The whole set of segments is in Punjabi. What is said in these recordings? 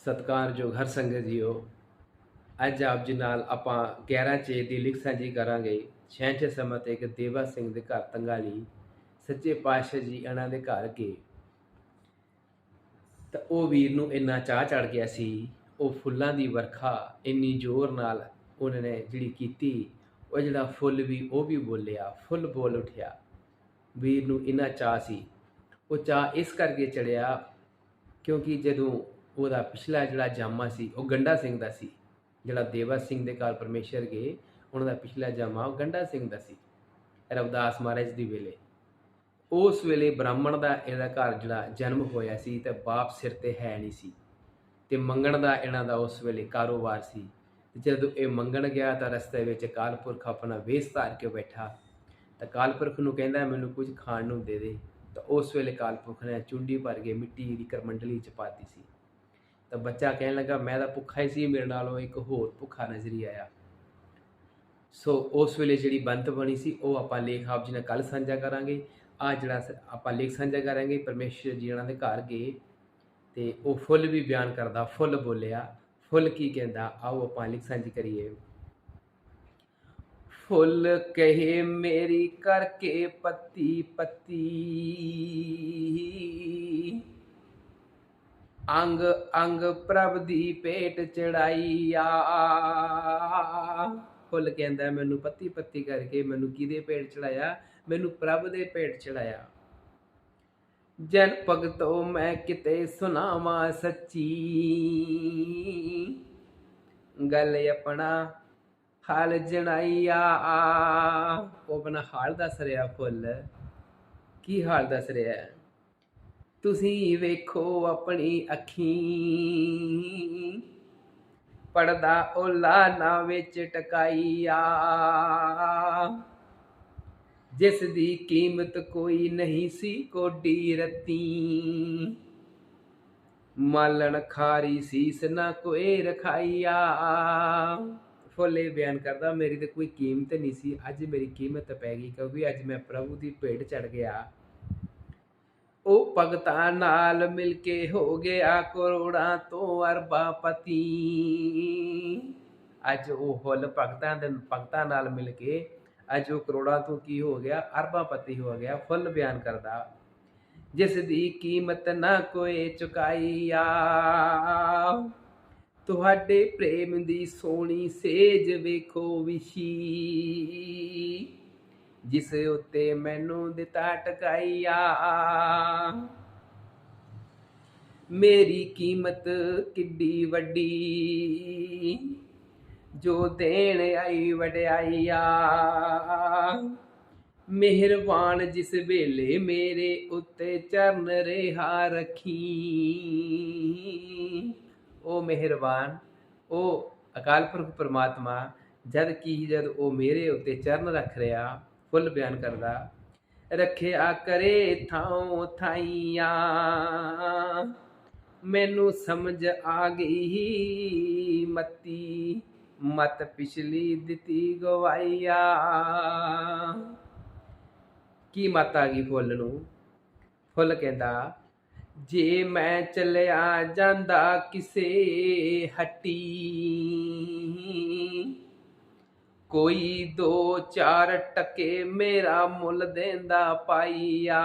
ਸਤਿਕਾਰਯੋਗ ਹਰ ਸੰਗਤ ਜੀਓ, ਅੱਜ ਆਪ ਜੀ ਨਾਲ ਆਪਾਂ 11 ਚੇ ਦੀ ਲਿਖ ਸਾਂਝੀ ਕਰਾਂਗੇ। ਛੇ ਸਮੇਂ ਤੇ ਇੱਕ ਦੇਵਾ ਸਿੰਘ ਦੇ ਘਰ ਤੰਗਾਲੀ, ਸੱਚੇ ਪਾਤਸ਼ਾਹ ਜੀ ਇਹਨਾਂ ਦੇ ਘਰ ਗਏ। ਤਾਂ ਉਹ ਵੀਰ ਨੂੰ ਇੰਨਾ ਚਾਹ ਚੜ ਗਿਆ ਸੀ, ਉਹ ਫੁੱਲਾਂ ਦੀ ਵਰਖਾ ਇੰਨੀ ਜ਼ੋਰ ਨਾਲ ਉਹਨਾਂ ਨੇ ਜਿਹੜੀ ਕੀਤੀ, ਉਹ ਜਿਹੜਾ ਫੁੱਲ ਵੀ ਉਹ ਵੀ ਬੋਲਿਆ, ਫੁੱਲ ਬੋਲ ਉਠਿਆ। ਵੀਰ ਨੂੰ ਇੰਨਾ ਚਾਹ ਸੀ, ਉਹ ਚਾਹ ਇਸ ਕਰਕੇ ਚੜਿਆ ਕਿਉਂਕਿ ਜਦੋਂ ਉਹਦਾ ਪਿਛਲਾ ਜਿਹੜਾ ਜਾਮਾ ਸੀ, ਉਹ ਗੰਡਾ ਸਿੰਘ ਦਾ ਸੀ। ਜਿਹੜਾ ਦੇਵਾ ਸਿੰਘ ਦੇ ਘਰ ਪਰਮੇਸ਼ਰ ਗਏ, ਉਹਨਾਂ ਦਾ ਪਿਛਲਾ ਜਾਮਾ ਉਹ ਗੰਡਾ ਸਿੰਘ ਦਾ ਸੀ। ਰਵਦਾਸ ਮਹਾਰਾਜ ਦੀ ਵੇਲੇ। ਉਸ ਵੇਲੇ ਬ੍ਰਾਹਮਣ ਦਾ ਇਹਦਾ ਘਰ ਜਿਹੜਾ ਜਨਮ ਹੋਇਆ ਸੀ, ਤੇ ਬਾਪ ਸਿਰ ਤੇ ਹੈ ਨਹੀਂ ਸੀ। ਤੇ ਮੰਗਣ ਦਾ ਇਹਨਾਂ ਦਾ ਉਸ ਵੇਲੇ ਕਾਰੋਬਾਰ ਸੀ। ਜਦੋਂ ਇਹ ਮੰਗਣ ਗਿਆ, ਤਾਂ ਰਸਤੇ ਵਿੱਚ ਕਾਲਪੁਰਖ ਆਪਣਾ ਵੇਸ ਧਾਰ ਕੇ ਬੈਠਾ। ਤਾਂ ਕਾਲਪੁਰਖ ਨੂੰ ਕਹਿੰਦਾ, ਮੈਨੂੰ ਕੁਝ ਖਾਣ ਨੂੰ ਦੇ ਦੇ। ਤਾਂ ਉਸ ਵੇਲੇ ਕਾਲਪੁਰਖ ਨੇ ਚੁੰਡੀ ਭਰ ਕੇ ਮਿੱਟੀ ਦੀ ਕਰਮੰਡਲੀ ਚ ਪਾਤੀ ਸੀ। ਤਾਂ ਬੱਚਾ ਕਹਿਣ ਲੱਗਾ, ਮੈਂ ਤਾਂ ਭੁੱਖਾ ਹੀ ਸੀ, ਮੇਰੇ ਨਾਲੋਂ ਇੱਕ ਹੋਰ ਭੁੱਖਾ ਨਜ਼ਰੀ ਆਇਆ। ਸੋ ਉਸ ਵੇਲੇ ਜਿਹੜੀ ਬੰਤ ਬਣੀ ਸੀ, ਉਹ ਆਪਾਂ ਲੇਖ ਆਪ ਜੀ ਨਾਲ ਕੱਲ ਸਾਂਝਾ ਕਰਾਂਗੇ। ਆ ਜਿਹੜਾ ਆਪਾਂ ਲੇਖ ਸਾਂਝਾ ਕਰਾਂਗੇ, ਪਰਮੇਸ਼ਰ ਜੀ ਉਹਨਾਂ ਦੇ ਘਰ ਗਏ ਤੇ ਉਹ ਫੁੱਲ ਵੀ ਬਿਆਨ ਕਰਦਾ, ਫੁੱਲ ਬੋਲਿਆ। ਫੁੱਲ ਕੀ ਕਹਿੰਦਾ? ਆਓ ਆਪਾਂ ਲੇਖ ਸਾਂਝੀ ਕਰੀਏ। ਫੁੱਲ ਕਹੇ, ਮੇਰੀ ਕਰਕੇ ਪੱਤੀ ਪੱਤੀ। ਅੰਗ ਅੰਗ ਪ੍ਰਭ ਦੀ ਪੇਟ ਚੜਾਈਆ। ਫੁੱਲ ਕਹਿੰਦਾ, ਮੈਨੂੰ ਪੱਤੀ ਪੱਤੀ ਕਰਕੇ ਮੈਨੂੰ ਕਿਹਦੇ ਪੇਟ ਚੜਾਇਆ? ਮੈਨੂੰ ਪ੍ਰਭ ਦੇ ਪੇਟ ਚੜਾਇਆ। ਜਨ ਭਗਤੋ ਮੈਂ ਕਿਤੇ ਸੁਨਾਵਾਂ ਸੱਚੀ। ਗੱਲ ਆਪਣਾ, ਹਾਲ ਜਣਾਈਆ। ਉਹ ਆਪਣਾ ਹਾਲ ਦੱਸ ਰਿਹਾ ਫੁੱਲ। ਕੀ ਹਾਲ ਦੱਸ ਰਿਹਾ? ਹੈ? ਤੁਸੀਂ ਵੇਖੋ ਆਪਣੀ ਅੱਖੀਂ। ਪੜਦਾ ਓਲਾ ਨਾ ਵਿੱਚ ਟਕਾਈਆ। ਜਿਸ ਦੀ ਕੀਮਤ ਕੋਈ ਨਹੀਂ ਸੀ ਕੋਡੀ ਰਤੀ। ਮਾਲਣ ਖਾਰੀ ਸੀਸ ਨਾ ਕੋਈ ਰਖਾਈਆ। ਫੁੱਲੇ ਬਿਆਨ ਕਰਦਾ, ਮੇਰੀ ਤੇ ਕੋਈ ਕੀਮਤ ਨਹੀਂ ਸੀ। ਅੱਜ ਮੇਰੀ ਕੀਮਤ ਪੈ ਗਈ ਕਿਉਂਕਿ ਅੱਜ ਮੈਂ ਪ੍ਰਭੂ ਦੀ ਭੇਟ ਚੜ ਗਿਆ। ਉਹ ਭਗਤਾਂ ਨਾਲ ਮਿਲ ਕੇ ਹੋ ਗਿਆ ਕਰੋੜਾਂ ਤੋਂ ਅਰਬਾਂ ਪਤੀ। ਅੱਜ ਉਹ ਫੁੱਲ ਭਗਤਾਂ ਦੇ ਭਗਤਾਂ ਨਾਲ ਮਿਲ ਕੇ ਅੱਜ ਉਹ ਕਰੋੜਾਂ ਤੋਂ ਕੀ ਹੋ ਗਿਆ? ਅਰਬਾਂ ਪਤੀ ਹੋ ਗਿਆ, ਫੁੱਲ ਬਿਆਨ ਕਰਦਾ। ਜਿਸ ਦੀ ਕੀਮਤ ਨਾ ਕੋਈ ਚੁਕਾਈਆ ਤੁਹਾਡੇ ਪ੍ਰੇਮ ਦੀ ਸੋਹਣੀ ਸੇਜ ਵੇਖੋ ਵਿਸ਼ੀ ਜਿਸ ਉੱਤੇ ਮੈਨੂੰ ਦਿੱਤਾ ਟਕਾਈਆ ਮੇਰੀ ਕੀਮਤ ਕਿੱਡੀ ਵੱਡੀ, ਜੋ ਦੇਣ ਆਈ ਵਡਿਆਈਆ ਮਿਹਰਬਾਨ ਜਿਸ ਵੇਲੇ ਮੇਰੇ ਉੱਤੇ ਚਰਨ ਰਿਹਾ ਰੱਖੀ। ਉਹ ਮਿਹਰਬਾਨ ਉਹ ਅਕਾਲ ਪੁਰਖ ਪਰਮਾਤਮਾ, ਜਦ ਕੀ ਜਦ ਉਹ ਮੇਰੇ ਉੱਤੇ ਚਰਨ ਰੱਖ ਰਿਹਾ ਫੁੱਲ ਬਿਆਨ ਕਰਦਾ, ਰੱਖਿਆ ਕਰੇ ਥਾਂ ਥਾਈਆਂ, ਮੈਨੂੰ ਸਮਝ ਆ ਗਈ ਮਤੀ, ਮਤ ਪਿਛਲੀ ਦਿੱਤੀ ਗਵਾਈਆ ਕੀ ਮਤ ਆ ਗਈ ਫੁੱਲ ਨੂੰ? ਫੁੱਲ ਕਹਿੰਦਾ, ਜੇ ਮੈਂ ਚੱਲਿਆ ਜਾਂਦਾ ਕਿਸੇ ਹੱਟੀ ਕੋਈ ਦੋ ਚਾਰ ਟਕੇ ਮੇਰਾ ਮੁੱਲ ਦੇਂਦਾ ਪਾਈਆ।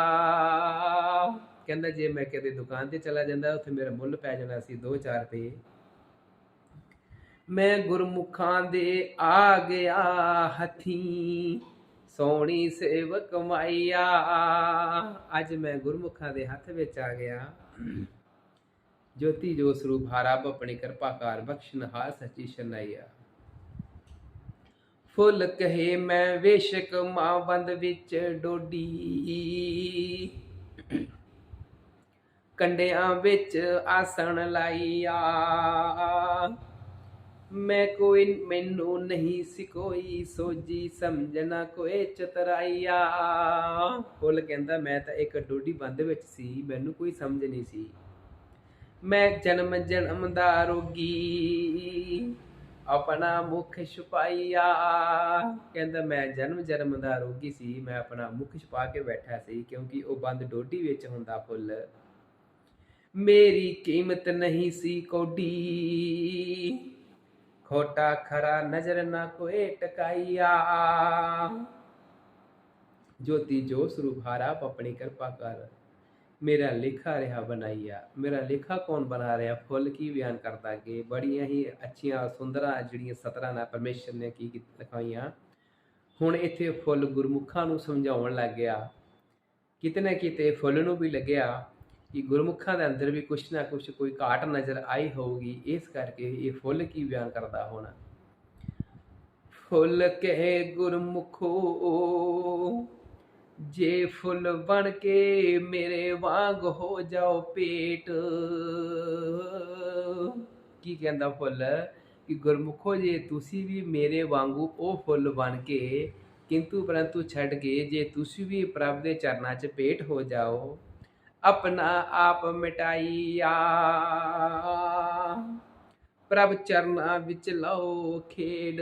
ਕਹਿੰਦਾ ਜੇ ਮੈਂ ਕਿਤੇ ਦੁਕਾਨ ਤੇ ਚਲਾ ਜਾਂਦਾ, ਉੱਥੇ ਮੇਰਾ ਮੁੱਲ ਪੈ ਜਾਣਾ ਸੀ 2-4 ਰੁਪਏ। ਮੈਂ ਗੁਰਮੁਖਾਂ ਦੇ ਆ ਗਿਆ ਹਥੀ, ਸੋਹਣੀ ਸੇਵਕ ਮਾਈਆ। ਅੱਜ ਮੈਂ ਗੁਰਮੁਖਾਂ ਦੇ ਹੱਥ ਵਿੱਚ ਆ ਗਿਆ। ਜੋਤੀ ਜੋ ਸਰੂਪ ਹਾਰਬ ਆਪਣੀ ਕਿਰਪਾ ਕਰ ਬਖਸ਼ਣ, ਹਾਰ ਸੱਚੀ ਸ਼ਨਾਈਆ ਫੁੱਲ ਕਹੇ ਮੈਂ ਵੇਸ਼ਕ ਮਾਂ ਬੰਦ ਵਿੱਚ ਡੋਡੀ। ਕੰਡਿਆਂ ਵਿੱਚ ਆਸਣ ਲਾਈਆ ਮੈਂ ਕੋਈ, ਮੈਨੂੰ ਨਹੀਂ ਸੀ ਕੋਈ ਸੋਜੀ ਸਮਝਣਾ ਕੋਈ ਚਤਰਾਈਆ ਫੁੱਲ ਕਹਿੰਦਾ, ਮੈਂ ਤਾਂ ਇੱਕ ਡੋਡੀ ਬੰਦ ਵਿੱਚ ਸੀ, ਮੈਨੂੰ ਕੋਈ ਸਮਝ ਨਹੀਂ ਸੀ। ਮੈਂ ਜਨਮ ਜਨਮ ਦਾ ਰੋਗੀ। ਆਪਣਾ ਮੁਖ ਛੁਪਾਈਆ। ਕਹਿੰਦਾ, ਮੈਂ ਜਨਮ ਜਨਮ ਦਾ ਰੋਗੀ ਸੀ। ਮੈਂ ਆਪਣਾ ਮੁਖ ਛੁਪਾ ਕੇ ਬੈਠਾ ਸੀ, ਕਿਉਂਕਿ ਉਹ ਬੰਦ ਡੋਡੀ ਵਿੱਚ ਹੁੰਦਾ ਫੁੱਲ। ਮੇਰੀ ਕੀਮਤ ਨਹੀਂ ਸੀ ਕੋਡੀ। ਖੋਟਾ ਖਰਾ ਨਜ਼ਰ ਨਾ ਕੋਏ ਟਕਾਈਆ। ਜੋਤੀ ਜੋ ਸਰੂਪ ਹਾਰਾ ਆਪਣੀ ਕਿਰਪਾ ਕਰ ਮੇਰਾ ਲੇਖਾ ਰਿਹਾ ਬਣਾਈਆ ਮੇਰਾ ਲੇਖਾ ਕੌਣ ਬਣਾ ਰਿਹਾ ਫੁੱਲ ਕੀ ਬਿਆਨ ਕਰਦਾ ਕਿ ਬੜੀਆਂ ਹੀ ਅੱਛੀਆਂ ਸੁੰਦਰਾਂ ਜਿਹੜੀਆਂ ਸਤਰਾਂ ਨਾਲ ਪਰਮੇਸ਼ਰ ਨੇ ਕੀ ਲਿਖਾਈਆਂ ਹੁਣ ਇੱਥੇ ਫੁੱਲ ਗੁਰਮੁਖਾਂ ਨੂੰ ਸਮਝਾਉਣ ਲੱਗ ਗਿਆ ਕਿਤੇ ਨਾ ਕਿਤੇ ਫੁੱਲ ਨੂੰ ਵੀ ਲੱਗਿਆ ਕਿ ਗੁਰਮੁਖਾਂ ਦੇ ਅੰਦਰ ਵੀ ਕੁਛ ਨਾ ਕੁਛ ਕੋਈ ਘਾਟ ਨਜ਼ਰ ਆਈ ਹੋਊਗੀ ਇਸ ਕਰਕੇ ਇਹ ਫੁੱਲ ਕੀ ਬਿਆਨ ਕਰਦਾ ਹੋਣਾ ਫੁੱਲ ਕਹੇ ਗੁਰਮੁਖੋ ਜੇ ਫੁੱਲ ਬਣ ਕੇ ਮੇਰੇ ਵਾਂਗ ਹੋ ਜਾਓ ਪੇਟ। ਕੀ ਕਹਿੰਦਾ ਫੁੱਲ? ਕਿ ਗੁਰਮੁਖੋ, ਜੇ ਤੁਸੀਂ ਵੀ ਮੇਰੇ ਵਾਂਗੂ ਉਹ ਫੁੱਲ ਬਣ ਕੇ, ਕਿੰਤੂ ਪਰੰਤੂ ਛੱਡ ਕੇ, ਜੇ ਤੁਸੀਂ ਵੀ ਪ੍ਰਭ ਦੇ ਚਰਨਾਂ 'ਚ ਪੇਟ ਹੋ ਜਾਓ, ਆਪਣਾ ਆਪ ਮਿਟਾਈਆ। ਪ੍ਰਭ ਚਰਨਾਂ ਵਿੱਚ ਲਓ ਖੇਡ।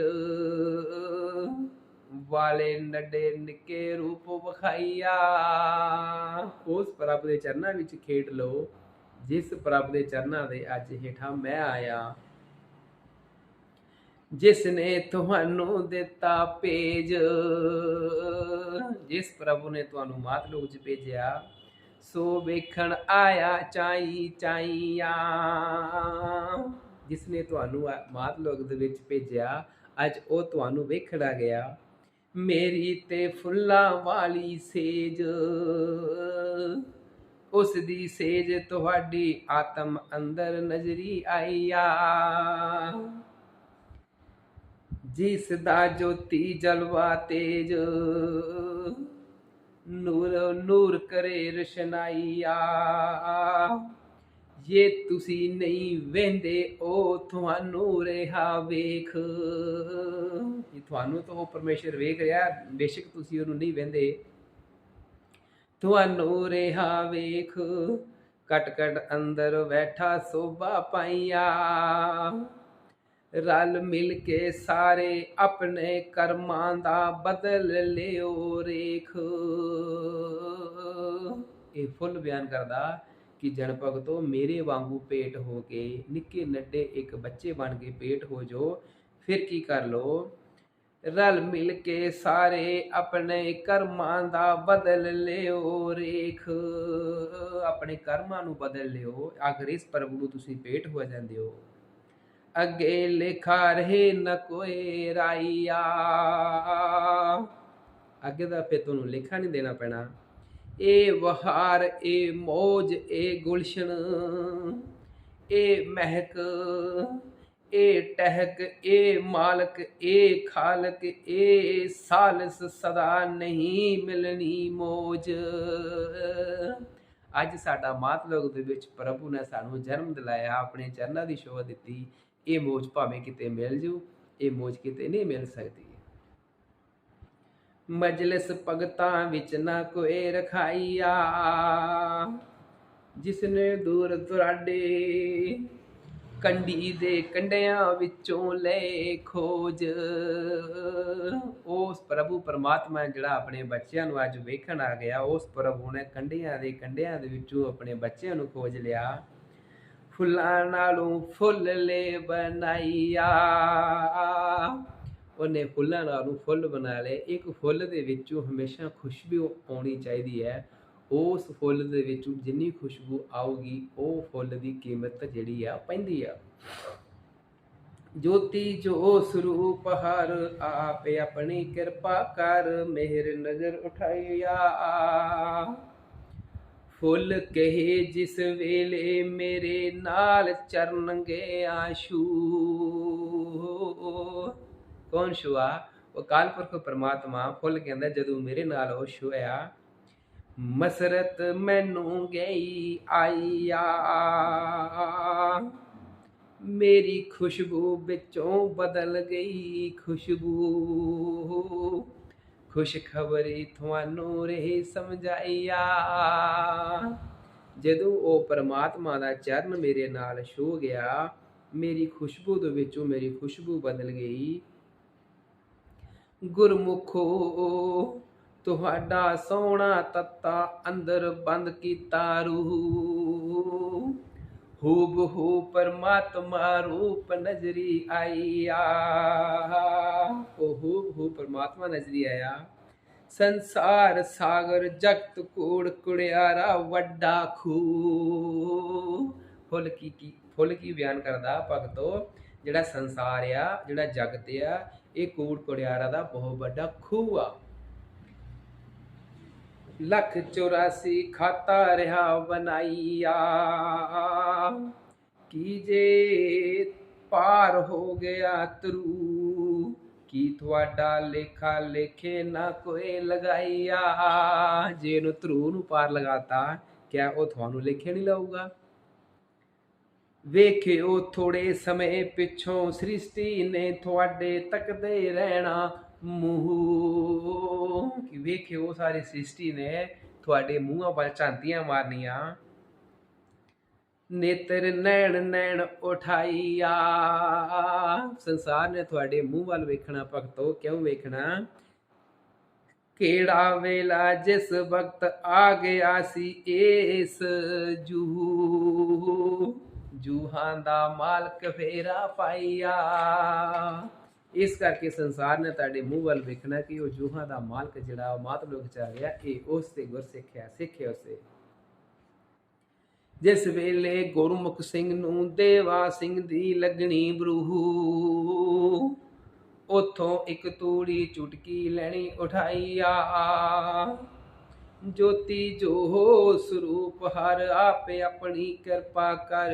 ਵਾਲੇ ਨੱਡੇ ਨਿੱਕੇ ਰੂਪ ਵਿਖਾਈਆ। ਉਸ ਪ੍ਰਭ ਦੇ ਚਰਨਾਂ ਵਿੱਚ ਖੇਡ ਲਓ। ਜਿਸ ਪ੍ਰਭ ਦੇ ਚਰਨਾਂ ਦੇ ਅੱਜ ਹੇਠਾਂ ਮੈਂ ਆਇਆ। ਜਿਸ ਨੇ ਤੁਹਾਨੂੰ ਦਿੱਤਾ ਭੇਜ। ਜਿਸ ਪ੍ਰਭੂ ਨੇ ਤੁਹਾਨੂੰ ਮਾਤ ਲੋਕ ਚ ਭੇਜਿਆ, ਸੋ ਵੇਖਣ ਆਇਆ ਚਾਈ ਚਾਈਆ। ਜਿਸ ਨੇ ਤੁਹਾਨੂੰ ਮਾਤ ਲੋਕ ਦੇ ਵਿੱਚ ਭੇਜਿਆ, ਅੱਜ ਉਹ ਤੁਹਾਨੂੰ ਵੇਖਣਾ ਗਿਆ। ਮੇਰੀ ਤੇ ਫੁੱਲਾਂ ਵਾਲੀ ਸੇਜ। ਉਸ ਦੀ ਸੇਜ ਤੁਹਾਡੀ ਆਤਮ ਅੰਦਰ ਨਜ਼ਰੀ ਆਈਆ ਜਿਸ ਦਾ ਜੋਤੀ ਜਲਵਾ ਤੇਜ, ਨੂਰ ਨੂਰ ਕਰੇ ਰਸ਼ਨਾਈਆ ਜੇ ਤੁਸੀਂ ਨਹੀਂ ਵਹਿੰਦੇ, ਉਹ ਤੁਹਾਨੂੰ ਰਿਹਾ ਵੇਖ। ਇਹ ਤੁਹਾਨੂੰ ਤਾਂ ਉਹ ਪਰਮੇਸ਼ਰ ਵੇਖ ਰਿਹਾ, ਬੇਸ਼ੱਕ ਤੁਸੀਂ ਉਹਨੂੰ ਨਹੀਂ ਵਹਿੰਦੇ। ਤੁਹਾਨੂੰ ਰਿਹਾ ਵੇਖ। ਕਟ ਕਟ ਅੰਦਰ ਬੈਠਾ ਸੋਭਾ ਪਾਈਆ। ਰਲ ਮਿਲ ਕੇ ਸਾਰੇ ਆਪਣੇ ਕਰਮਾਂ ਦਾ ਬਦਲ ਲਿਓ ਰੇਖ। ਇਹ ਫੁੱਲ ਬਿਆਨ ਕਰਦਾ ਕਿ ਜਨ ਭਗਤੋ ਮੇਰੇ ਵਾਂਗੂ ਪੇਟ ਹੋ ਕੇ ਨਿੱਕੇ ਨੱਡੇ ਇੱਕ ਬੱਚੇ ਬਣ ਕੇ ਪੇਟ ਹੋ ਜੋ ਫਿਰ ਕੀ ਕਰ ਲੋ ਰਲ ਮਿਲ ਕੇ ਸਾਰੇ ਆਪਣੇ ਕਰਮਾਂ ਦਾ ਬਦਲ ਲਿਓ ਰੇਖ। ਆਪਣੇ ਕਰਮਾਂ ਨੂੰ ਬਦਲ ਲਿਓ। ਅਗਰ ਇਸ ਪ੍ਰਭੂ ਨੂੰ ਤੁਸੀਂ ਪੇਟ ਹੋ ਜਾਂਦੇ ਹੋ। ਅੱਗੇ ਲਿਖਾ ਰਹੇ ਨ ਕੋਈ ਰਾਈਆ। ਅੱਗੇ ਦਾ ਫੇ ਤੁਹਾਨੂੰ ਲਿਖਾ ਨਹੀਂ ਦੇਣਾ ਪੈਣਾ। ਇਹ ਵਹਾਰ, ਏ ਮੋਜ, ਏ ਗੁਲਸ਼ਨ, ਏ ਮਹਿਕ, ਏ ਟਹਿਕ, ਏ ਮਾਲਕ, ਏ ਖਾਲਕ ਇਹ ਸਾਲਸ ਸਦਾ ਨਹੀਂ ਮਿਲਣੀ ਮੋਜ। ਅੱਜ ਸਾਡਾ ਮਾਤ ਦੇ ਵਿੱਚ ਪ੍ਰਭੂ ਨੇ ਸਾਨੂੰ ਜਨਮ ਦਿਲਾਇਆ, ਆਪਣੇ ਚਰਨਾਂ ਦੀ ਸ਼ੋਭਾ ਦਿੱਤੀ। ਇਹ ਮੋਜ ਭਾਵੇਂ ਕਿਤੇ ਮਿਲ ਜੂ, ਇਹ ਮੋਜ ਕਿਤੇ ਨਹੀਂ ਮਿਲ ਸਕਦੀ। ਮਜਲਿਸ ਭਗਤਾਂ ਵਿੱਚ ਨਾ ਕੋਈ ਰਖਾਈਆ। ਜਿਸਨੇ ਦੂਰ ਦੁਰਾਡੇ ਕੰਢੀ ਦੇ ਕੰਡਿਆਂ ਵਿੱਚੋਂ ਲੈ ਖੋਜ। ਉਸ ਪ੍ਰਭੂ ਪਰਮਾਤਮਾ ਜਿਹੜਾ ਆਪਣੇ ਬੱਚਿਆਂ ਨੂੰ ਅੱਜ ਵੇਖਣ ਆ ਗਿਆ, ਉਸ ਪ੍ਰਭੂ ਨੇ ਕੰਡਿਆਂ ਦੇ ਕੰਡਿਆਂ ਦੇ ਵਿੱਚੋਂ ਆਪਣੇ ਬੱਚਿਆਂ ਨੂੰ ਖੋਜ ਲਿਆ। ਫੁੱਲਾਂ ਨਾਲੋਂ ਫੁੱਲ ਲੈ ਬਣਾਈਆ। ਉਹਨੇ ਫੁੱਲਾਂ ਨਾਲੋਂ ਫੁੱਲ ਬਣਾ ਲਏ। ਇੱਕ ਫੁੱਲ ਦੇ ਵਿੱਚੋਂ ਹਮੇਸ਼ਾ ਖੁਸ਼ਬੂ ਆਉਣੀ ਚਾਹੀਦੀ ਹੈ। ਉਸ ਫੁੱਲ ਦੇ ਵਿੱਚੋਂ ਜਿੰਨੀ ਖੁਸ਼ਬੂ ਆਉਗੀ ਉਹ ਫੁੱਲ ਦੀ ਕੀਮਤ ਜਿਹੜੀ ਆ ਪੈਂਦੀ ਆ। ਜੋਤੀ ਜੋ ਸਰੂਪ ਹਰ ਆਪੇ ਆਪਣੀ ਕਿਰਪਾ ਕਰ, ਮਿਹਰ ਨਜ਼ਰ ਉਠਾਈਆ ਫੁੱਲ ਕਹੇ, ਜਿਸ ਵੇਲੇ ਮੇਰੇ ਨਾਲ ਚਰਨਗੇ ਆਸ਼ੂ। ਕੌਣ ਛੁਆ? ਉਹ ਕਾਲਪੁਰਖ ਪਰਮਾਤਮਾ ਫੁੱਲ ਕਹਿੰਦਾ, ਜਦੋਂ ਮੇਰੇ ਨਾਲ ਉਹ ਛੁਆ ਮਸਰਤ ਮੈਨੂੰ ਗਈ ਆਈਆ ਮੇਰੀ ਖੁਸ਼ਬੂ ਵਿੱਚੋਂ ਬਦਲ ਗਈ ਖੁਸ਼ਬੂ। ਖੁਸ਼ ਖਬਰੀ ਤੁਹਾਨੂੰ ਰਹੇ ਸਮਝਾਈਆ ਜਦੋਂ ਉਹ ਪਰਮਾਤਮਾ ਦਾ ਚਰਨ ਮੇਰੇ ਨਾਲ ਛੂ ਗਿਆ, ਮੇਰੀ ਖੁਸ਼ਬੂ ਦੇ ਵਿੱਚੋਂ ਮੇਰੀ ਖੁਸ਼ਬੂ ਬਦਲ ਗਈ। ਗੁਰਮੁਖੋ, ਤੁਹਾਡਾ ਸੋਹਣਾ ਤੱਤਾ ਅੰਦਰ ਬੰਦ ਕੀਤਾ ਰੂਹ। ਹੂਬ ਹੂ ਪਰਮਾਤਮਾ ਰੂਪ ਨਜ਼ਰੀ ਆਇਆ। ਉਹ ਹੂਬ ਹੂ ਪਰਮਾਤਮਾ ਨਜ਼ਰੀ ਆਇਆ। ਸੰਸਾਰ ਸਾਗਰ ਜਗਤ ਕੋੜ ਕੁੜਿਆਰਾ ਵੱਡਾ ਖੂ। ਫੁੱਲ ਕੀ ਕੀ, ਫੁੱਲ ਕੀ ਬਿਆਨ ਕਰਦਾ ਭਗਤੋ? ਜਿਹੜਾ ਸੰਸਾਰ ਆ, ਜਿਹੜਾ ਜਗਤ ਆ ਇਹ ਕੋੜ ਕੁੜਿਆਰਾ ਦਾ ਬਹੁਤ ਵੱਡਾ ਖੂਹ ਆ। ਲੱਖ 84 ਖਾਤਾ ਰਿਹਾ ਬਣਾਈਆ। ਕੀ ਜੇ ਪਾਰ ਹੋ ਗਿਆ ਤਰੂ, ਕੀ ਤੁਹਾਡਾ ਲੇਖਾ ਲੇਖੇ ਨਾ ਕੋਈ ਲਗਾਈਆ। ਜੇ ਨੂੰ ਤਰੂ ਨੂੰ ਪਾਰ ਲਗਾਤਾ, ਕਿਆ ਉਹ ਤੁਹਾਨੂੰ ਲੇਖੇ ਨਹੀਂ ਲਾਊਗਾ? ਵੇਖਿਓ ਥੋੜੇ ਸਮੇਂ ਪਿੱਛੋਂ ਸ੍ਰਿਸ਼ਟੀ ਨੇ ਤੁਹਾਡੇ ਤੱਕਦੇ ਰਹਿਣਾ ਮੂੰਹ। ਕਿ ਵੇਖਿਓ ਸਾਰੀ ਸ੍ਰਿਸ਼ਟੀ ਨੇ ਤੁਹਾਡੇ ਮੂੰਹਾਂ ਵੱਲ ਝਾਂਤੀਆਂ ਮਾਰਨੀਆਂ। ਨੇਤਰ ਨੈਣ ਨੈਣ ਉਠਾਈਆ। ਸੰਸਾਰ ਨੇ ਤੁਹਾਡੇ ਮੂੰਹ ਵੱਲ ਵੇਖਣਾ, ਭਗਤੋ ਕਿਉਂ ਵੇਖਣਾ? ਕਿਹੜਾ ਵੇਲਾ ਜਿਸ ਵਕਤ ਆ ਗਿਆ ਸੀ ਇਸ ਜੂ। ਜੂਹਾਂ ਦਾ ਮਾਲਕ ਫੇਰਾ ਪਾਈਆ। ਇਸ ਕਰਕੇ ਸੰਸਾਰ ਨੇ ਤੁਹਾਡੇ ਮੂੰਹ ਵੱਲ ਵੇਖਣਾ ਕਿ ਉਹ ਜੂਹਾਂ ਦਾ ਮਾਲਕ ਜਿਹੜਾ ਮਾਤ ਲੋਕ ਚ ਆ ਗਿਆ, ਇਹ ਉਸ ਤੇ ਗੁਰ ਸਿੱਖਿਆ ਸਿੱਖਿਆ ਉਸੇ। ਜਿਸ ਵੇਲੇ ਗੁਰਮੁਖ ਸਿੰਘ ਨੂੰ ਦੇਵਾ ਸਿੰਘ ਦੀ ਲੱਗਣੀ ਬਰੂਹ, ਉਥੋਂ ਇੱਕ ਤੂੜੀ ਚੁਟਕੀ ਲੈਣੀ ਉਠਾਈਆ। ਜੋਤੀ ਜੋ ਸਰੂਪ ਹਰ ਆਪੇ ਆਪਣੀ ਕਿਰਪਾ ਕਰ।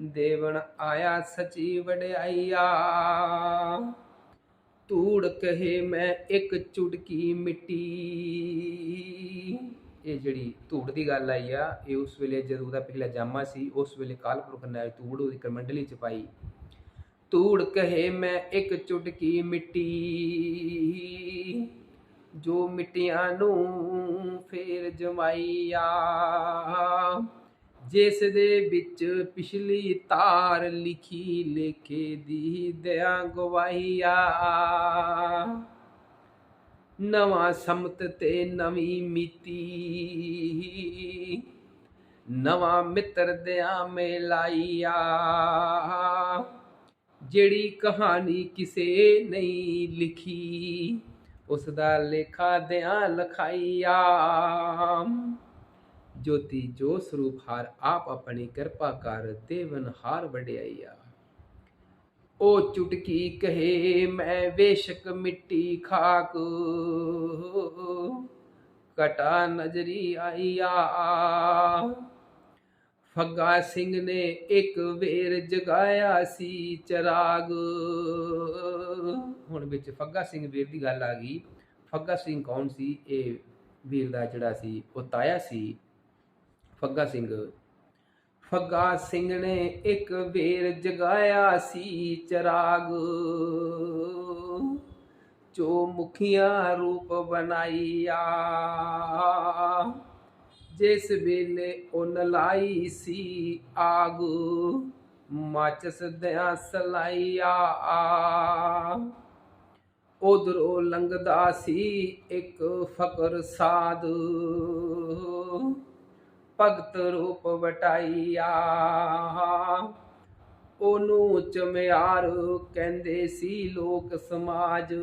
ਦੇਵਨ ਆਇਆ ਸਚੀ ਵਡਿਆਈਆ ਤੂੜ ਕਹੇ ਮੈਂ ਇੱਕ ਚੁਟਕੀ ਮਿੱਟੀ। ਇਹ ਜਿਹੜੀ ਧੂੜ ਦੀ ਗੱਲ ਆਈ ਆ, ਇਹ ਉਸ ਵੇਲੇ ਜਦੋਂ ਉਹਦਾ ਪਿਛਲਾ ਜਾਮਾ ਸੀ, ਉਸ ਵੇਲੇ ਕਾਲਪੁਰਖ ਨੇ ਧੂੜ ਉਹਦੀ ਕਰਮੰਡਲੀ ਚ ਪਾਈ। ਧੂੜ ਕਹੇ ਮੈਂ ਇੱਕ ਚੁਟਕੀ ਮਿੱਟੀ। ਜੋ ਮਿੱਟੀਆਂ ਨੂੰ ਫੇਰ ਜਮਾਈਆ। ਜਿਸ ਦੇ ਵਿੱਚ ਪਿਛਲੀ ਤਾਰ ਲਿਖੀ ਲੇਖੇ ਦੀ ਦਇਆ ਗਵਾਈਆ ਨਵਾਂ ਸਮਤ ਤੇ ਨਵੀਂ ਮਿਤੀ ਨਵਾਂ ਮਿੱਤਰ ਦਿਆਂ ਮੇਲਾਈਆ। ਜਿਹੜੀ ਕਹਾਣੀ ਕਿਸੇ ਨਹੀਂ ਲਿਖੀ। ਉਸ ਦਾ ਲੇਖਾ ਦਿਆਂ ਲਖਾਈਆ। ਜੋਤੀ ਜੋ ਸਰੂਪ ਹਾਰ ਆਪ ਆਪਣੀ ਕਿਰਪਾ ਕਰ ਦੇਵਨ ਹਾਰ ਵਡਿਆਈਆ। ਉਹ ਚੁਟਕੀ ਕਹੇ, ਮੈਂ ਵੇਸ਼ਕ ਮਿੱਟੀ ਖਾਕ। ਕਟਾ ਨਜ਼ਰੀ ਆਈਆ। ਫੱਗਾ ਸਿੰਘ ਨੇ ਇੱਕ ਵੇਰ ਜਗਾਇਆ ਸੀ ਚਰਾਗ। ਹੁਣ ਵਿੱਚ ਫੱਗਾ ਸਿੰਘ ਵੀਰ ਦੀ ਗੱਲ ਆ ਗਈ। ਫੱਗਾ ਸਿੰਘ ਕੌਣ ਸੀ? ਇਹ ਵੀਰ ਦਾ ਜਿਹੜਾ ਸੀ, ਉਹ ਤਾਇਆ ਸੀ ਫੱਗਾ ਸਿੰਘ। ਫੱਗਾ ਸਿੰਘ ਨੇ ਇੱਕ ਵੇਰ ਜਗਾਇਆ ਸੀ ਚਰਾਗ। ਜੋ ਮੁਖੀਆਂ ਰੂਪ ਬਣਾਈਆ। ਜਿਸ ਵੇਲੇ ਉਨ ਲਾਈ ਸੀ ਆਗ ਮਾਚਸ ਦਿਆਂ ਸਲਾਈਆ। ਉਧਰੋਂ ਲੰਘਦਾ ਸੀ ਇੱਕ ਫਕਰ ਸਾਧ, ਭਗਤ ਰੂਪ ਵਟਾਈਆ। ਉਹਨੂੰ ਚਮਿਆਰ ਕਹਿੰਦੇ ਸੀ, ਲੋਕ ਸਮਾਜ,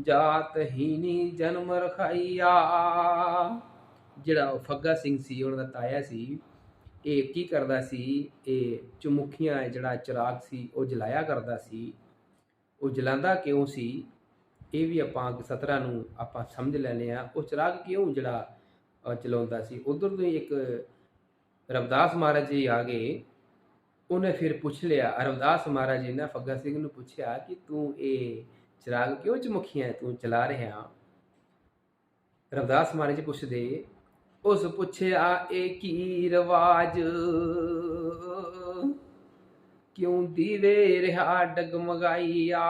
ਜਾਤ ਹੀਨੀ ਜਨਮ ਰਖਾਈਆ। ਜਿਹੜਾ ਉਹ ਫੱਗਾ ਸਿੰਘ ਸੀ, ਉਹਨਾਂ ਦਾ ਤਾਇਆ ਸੀ, ਇਹ ਕੀ ਕਰਦਾ ਸੀ, ਇਹ ਚੁਮੁਖੀਆਂ ਜਿਹੜਾ ਚਿਰਾਗ ਸੀ, ਉਹ ਜਲਾਇਆ ਕਰਦਾ ਸੀ। ਉਹ ਜਲਾਉਂਦਾ ਕਿਉਂ ਸੀ? ਇਹ ਵੀ ਆਪਾਂ ਸਤਰਾ ਨੂੰ ਆਪਾਂ ਸਮਝ ਲੈਨੇ ਆ ਉਹ ਚਿਰਾਗ ਕਿਉਂ ਜਿਹੜਾ ਚਲਾਉਂਦਾ ਸੀ? ਉਧਰ ਤੋਂ ਹੀ ਇੱਕ ਰਵਦਾਸ ਮਹਾਰਾਜ ਜੀ ਆ ਗਏ। ਉਹਨੇ ਫਿਰ ਪੁੱਛ ਲਿਆ, ਰਵਦਾਸ ਮਹਾਰਾਜ ਜੀ ਨੇ ਫੱਗਾ ਸਿੰਘ ਨੂੰ ਪੁੱਛਿਆ ਕਿ ਤੂੰ ਇਹ ਚਿਰਾਗ ਕਿਉਂ ਚਮਖੀਆਂ ਤੂੰ ਚਲਾ ਰਿਹਾ? ਰਵਦਾਸ ਮਹਾਰਾਜ ਜੀ ਪੁੱਛਦੇ ਉਸ ਪੁੱਛਿਆ, ਇਹ ਕੀ ਰਿਵਾਜ਼? ਕਿਉਂ ਦੀਵੇ ਰਿਹਾ ਡਗਮਗਾਈਆ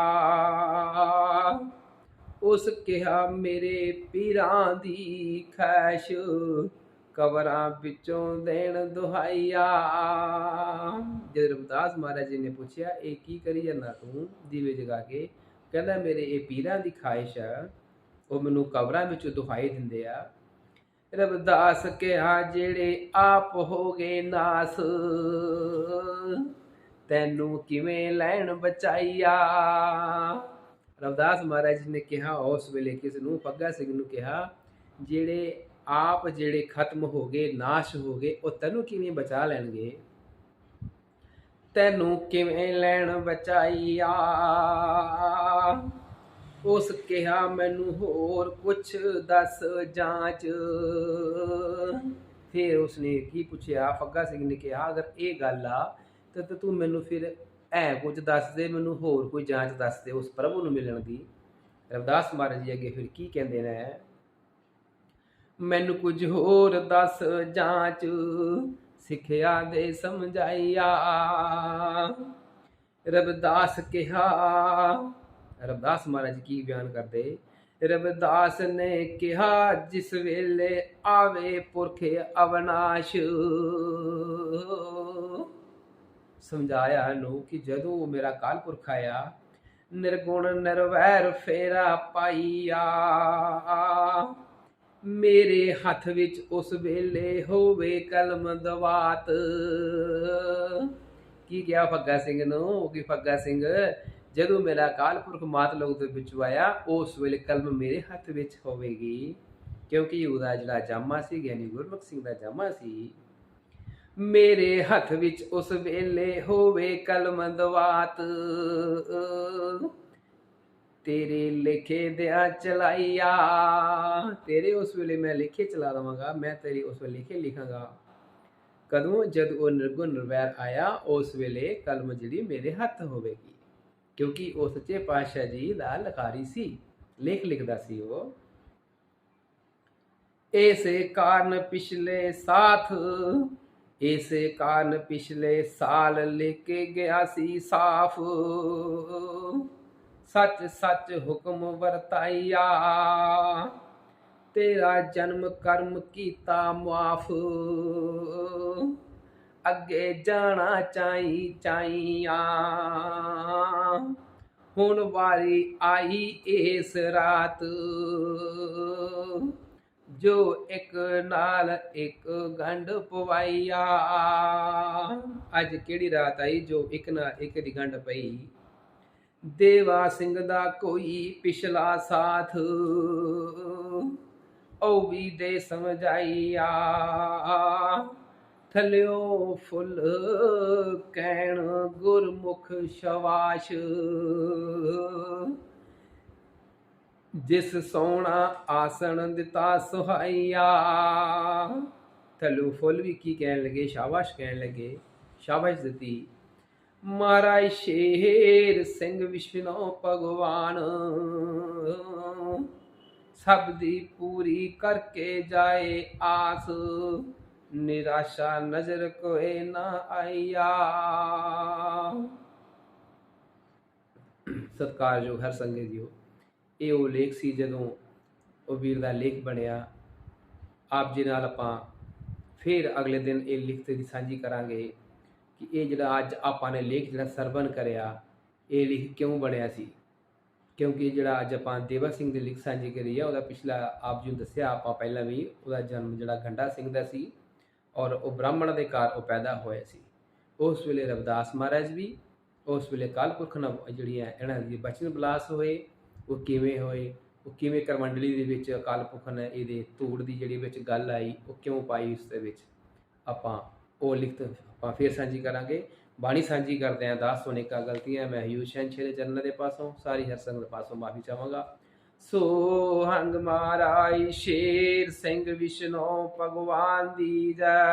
ਉਸ ਕਿਹਾ, ਮੇਰੇ ਪੀਰਾਂ ਦੀ ਖੈਸ਼ ਕਬਰਾਂ ਵਿੱਚੋਂ ਦੇਣ ਦੁਹਾਈਆ ਜਦ ਰਵਿਦਾਸ ਮਹਾਰਾਜ ਜੀ ਨੇ ਪੁੱਛਿਆ, ਇਹ ਕੀ ਕਰੀ ਜਾਂਦਾ ਤੂੰ ਦੀਵੇ ਜਗਾ ਕੇ? ਕਹਿੰਦਾ, ਮੇਰੇ ਇਹ ਪੀਰਾਂ ਦੀ ਖਾਹਿਸ਼ ਆ, ਉਹ ਮੈਨੂੰ ਕਬਰਾਂ ਵਿੱਚੋਂ ਦੁਹਾਈ ਦਿੰਦੇ ਆ। ਰਬਦਾਸ ਕਿਹਾ ਜਿਹੜੇ ਆਪ ਹੋ ਗਏ ਨਾਸ। ਤੈਨੂੰ ਕਿਵੇਂ ਲੈਣ ਬਚਾਈਆ? ਰਵਦਾਸ ਮਹਾਰਾਜ ਜੀ ਨੇ ਕਿਹਾ, ਉਸ ਵੇਲੇ ਕਿਸ ਨੂੰ? ਪੱਗਾ ਸਿੰਘ ਨੂੰ ਕਿਹਾ, ਜਿਹੜੇ ਆਪ ਜਿਹੜੇ ਖਤਮ ਹੋ ਗਏ, ਨਾਸ਼ ਹੋ ਗਏ, ਉਹ ਤੈਨੂੰ ਕਿਵੇਂ ਬਚਾ ਲੈਣਗੇ? ਤੈਨੂੰ ਕਿਵੇਂ ਲੈਣ ਬਚਾਈਆ? ਉਸ ਕਿਹਾ, ਮੈਨੂੰ ਹੋਰ ਕੁਛ ਦੱਸ ਜਾਂਚ। ਫਿਰ ਉਸਨੇ ਕੀ ਪੁੱਛਿਆ? ਫੱਗਾ ਸਿੰਘ ਨੇ ਕਿਹਾ, ਅਗਰ ਇਹ ਗੱਲ ਆ, ਤਾਂ ਤੂੰ ਮੈਨੂੰ ਫਿਰ ਐ ਕੁਝ ਦੱਸ ਦੇ, ਮੈਨੂੰ ਹੋਰ ਕੋਈ ਜਾਂਚ ਦੱਸ ਦੇ ਉਸ ਪ੍ਰਭੂ ਨੂੰ ਮਿਲਣ ਦੀ। ਰਵਦਾਸ ਮਹਾਰਾਜ ਜੀ ਅੱਗੇ ਫਿਰ ਕੀ ਕਹਿੰਦੇ ਨੇ? ਮੈਨੂੰ ਕੁਝ ਹੋਰ ਦੱਸ ਜਾਂਚ, ਸਿੱਖਿਆ ਦੇ ਸਮਝਾਈਆ ਰਬਦਾਸ ਕਿਹਾ ਰਬਦਾਸ ਮਹਾਰਾਜ ਕੀ ਬਿਆਨ ਕਰਦੇ? ਰਬਦਾਸ ਨੇ ਕਿਹਾ, ਜਿਸ ਵੇਲੇ ਆਵੇ ਪੁਰਖੇ ਅਵਨਾਸ਼। ਸਮਝਾਇਆ ਨੂੰ ਕਿ ਜਦੋਂ ਮੇਰਾ ਕਾਲ ਪੁਰਖ ਆਇਆ, ਨਿਰਗੁਣ ਨਿਰਵੈਰ ਫੇਰਾ ਪਾਈਆ। ਮੇਰੇ ਹੱਥ ਵਿੱਚ ਉਸ ਵੇਲੇ ਹੋਵੇ ਕਲਮ ਦਵਾਤ। ਕੀ ਕਿਹਾ ਫੱਗਾ ਸਿੰਘ ਨੂੰ? ਕਿ ਫੱਗਾ ਸਿੰਘ? ਜਦੋਂ ਮੇਰਾ ਅਕਾਲ ਪੁਰਖ ਮਾਤ ਲੋਕ ਦੇ ਵਿੱਚੋਂ ਆਇਆ, ਉਸ ਵੇਲੇ ਕਲਮ ਮੇਰੇ ਹੱਥ ਵਿੱਚ ਹੋਵੇਗੀ, ਕਿਉਂਕਿ ਉਹਦਾ ਜਿਹੜਾ ਜਾਮਾ ਸੀ, ਗਿਆਨੀ ਗੁਰਮੁਖ ਸਿੰਘ ਦਾ ਜਾਮਾ ਸੀ, ਮੇਰੇ ਹੱਥ ਵਿੱਚ ਉਸ ਵੇਲੇ ਹੋਵੇ ਕਲਮ ਦਵਾਤ। ਤੇਰੇ ਲਿਖੇ ਦਿਆ ਚਲਾਈਆ, ਤੇਰੇ ਉਸ ਵੇਲੇ ਮੈਂ ਲਿਖੇ ਚਲਾ ਦਵਾਂਗਾ, ਮੈਂ ਤੇਰੀ ਉਸ ਵੇਲੇ ਲਿਖੇ ਲਿਖਾਂਗਾ। ਕਦੋਂ? ਜਦ ਉਹ ਨਿਰਗੁਣ ਨਿਰਵੈਰ ਆਇਆ, ਉਸ ਵੇਲੇ ਕਲਮ ਜਿਹੜੀ ਮੇਰੇ ਹੱਥ ਹੋਵੇਗੀ। ਕਿਉਂਕਿ ਉਹ ਸੱਚੇ ਪਾਤਸ਼ਾਹ ਜੀ ਦਾ ਲਖਾਰੀ ਸੀ, ਲੇਖ ਲਿਖਦਾ ਸੀ ਉਹ। ਐਸੇ ਕਾਰਨ ਪਿਛਲੇ ਸਾਥ ਐਸੇ ਕਾਰਨ ਪਿਛਲੇ ਸਾਲ ਲੈ ਕੇ ਗਿਆ ਸੀ ਸਾਫ਼। ਸੱਚ ਸੱਚ ਹੁਕਮ ਵਰਤਾਇਆ, ਤੇਰਾ ਜਨਮ ਕਰਮ ਕੀਤਾ ਮਾਫ ਅੱਗੇ ਜਾਣਾ ਚਾਈ ਚਾਈਆ। ਹੁਣ ਵਾਰੀ ਆਈ ਇਸ ਰਾਤ, ਜੋ ਇੱਕ ਨਾਲ ਇੱਕ ਗੰਢ ਪਵਾਈਆ। ਅੱਜ ਕਿਹੜੀ ਰਾਤ ਆਈ ਜੋ ਇੱਕ ਨਾਲ ਇੱਕ ਦੀ ਗੰਢ ਪਈ? ਦੇਵਾ ਸਿੰਘ ਦਾ ਕੋਈ ਪਿਛਲਾ ਸਾਥ, ਉਹ ਵੀ ਦੇ ਸਮਝਾਈਆ। ਥਲਿਓ ਫੁੱਲ ਕਹਿਣ ਗੁਰਮੁਖ ਸ਼ਵਾਸ਼। ਜਿਸ ਸੋਹਣਾ ਆਸਣ ਦਿੱਤਾ ਸੁਹਾਈਆ ਥਲੂ ਫੁੱਲ ਵੀ ਕੀ ਕਹਿਣ ਲੱਗੇ? ਸ਼ਾਬਾਸ਼ ਕਹਿਣ ਲੱਗੇ। ਸ਼ਾਬਾਸ਼ ਦਿੱਤੀ। ਮਹਾਰਾਜ ਸ਼ੇਰ ਸਿੰਘ ਵਿਸ਼ਨੋ ਭਗਵਾਨ। ਸਭ ਦੀ ਪੂਰੀ ਕਰਕੇ ਜਾਏ ਆਸ। ਨਿਰਾਸ਼ਾ ਨਜ਼ਰ ਕੋਏ ਨਾ ਆਈਆ ਸਤਿਕਾਰਯੋਗ ਹਰ ਸੰਗਤ ਜੀਓ ਇਹ ਉਹ ਲੇਖ ਸੀ ਜਦੋਂ ਉਹ ਵੀਰ ਦਾ ਲੇਖ ਬਣਿਆ। ਆਪ ਜੀ ਨਾਲ ਆਪਾਂ ਫਿਰ ਅਗਲੇ ਦਿਨ ਇਹ ਲਿਖਤ ਦੀ ਸਾਂਝੀ ਕਰਾਂਗੇ ਕਿ ਇਹ ਜਿਹੜਾ ਅੱਜ ਆਪਾਂ ਨੇ ਲੇਖ ਜਿਹੜਾ ਸਰਵਨ ਕਰਿਆ, ਇਹ ਲਿਖ ਕਿਉਂ ਬਣਿਆ ਸੀ? ਕਿਉਂਕਿ ਜਿਹੜਾ ਅੱਜ ਆਪਾਂ ਦੇਵਾ ਸਿੰਘ ਦੀ ਲਿਖ ਸਾਂਝੀ ਕਰੀ ਆ, ਉਹਦਾ ਪਿਛਲਾ ਆਪ ਜੀ ਨੂੰ ਦੱਸਿਆ ਆਪਾਂ ਪਹਿਲਾਂ ਵੀ, ਉਹਦਾ ਜਨਮ ਜਿਹੜਾ ਗੰਡਾ ਸਿੰਘ ਦਾ ਸੀ। ਔਰ ਉਹ ਬ੍ਰਾਹਮਣ ਦੇ ਘਰ ਉਹ ਪੈਦਾ ਹੋਇਆ ਸੀ। ਉਸ ਵੇਲੇ ਰਵਿਦਾਸ ਮਹਾਰਾਜ ਵੀ, ਉਸ ਵੇਲੇ ਕਾਲਪੁਰਖ ਨਾਲ ਜਿਹੜੀਆਂ ਇਹਨਾਂ ਦੀ ਬਚਨ ਬਲਾਸ ਹੋਏ, ਉਹ ਕਿਵੇਂ ਹੋਏ, ਉਹ ਕਿਵੇਂ ਕਰਮੰਡਲੀ ਦੇ ਵਿੱਚ ਅਕਾਲ ਪੁਰਖ ਨੇ ਇਹਦੇ ਧੂੜ ਦੀ ਜਿਹੜੀ ਵਿੱਚ ਗੱਲ ਆਈ, ਉਹ ਕਿਉਂ ਪਾਈ ਉਸ ਦੇ ਵਿੱਚ? ਆਪਾਂ ਉਹ ਲਿਖਤ ਆਪਾਂ ਫੇਰ ਸਾਂਝੀ ਕਰਾਂਗੇ। ਬਾਣੀ ਸਾਂਝੀ ਕਰਦੇ ਆਂ ਦਾਸ ਹੋਣੇ ਕਾ ਗਲਤੀਆਂ, ਮੈਂ ਹਯੂ ਸ਼ੰਛੇ ਦੇ ਚਰਨ ਦੇ ਪਾਸੋਂ, ਸਾਰੀ ਹਰ ਸੰਗਤ ਦੇ ਪਾਸੋਂ ਮਾਫੀ ਚਾਹਾਂਗਾ। ਸੋ ਹੰਗ ਸ਼ੇਰ ਸਿੰਘ ਵਿਸ਼ਨੂੰ ਭਗਵਾਨ ਦੀ ਜੈ।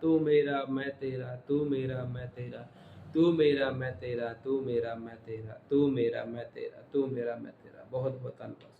ਤੂੰ ਮੇਰਾ, ਮੈਂ ਤੇਰਾ, ਤੂੰ ਮੇਰਾ, ਮੈਂ ਤੇਰਾ, ਤੂੰ ਮੇਰਾ, ਮੈਂ ਤੇਰਾ, ਤੂੰ ਮੇਰਾ, ਮੈਂ ਤੇਰਾ, ਤੂੰ ਮੇਰਾ, ਮੈਂ ਤੇਰਾ, ਤੂੰ ਮੇਰਾ, ਮੈਂ ਤੇਰਾ। ਬਹੁਤ ਬਹੁਤ ਧੰਨਵਾਦ।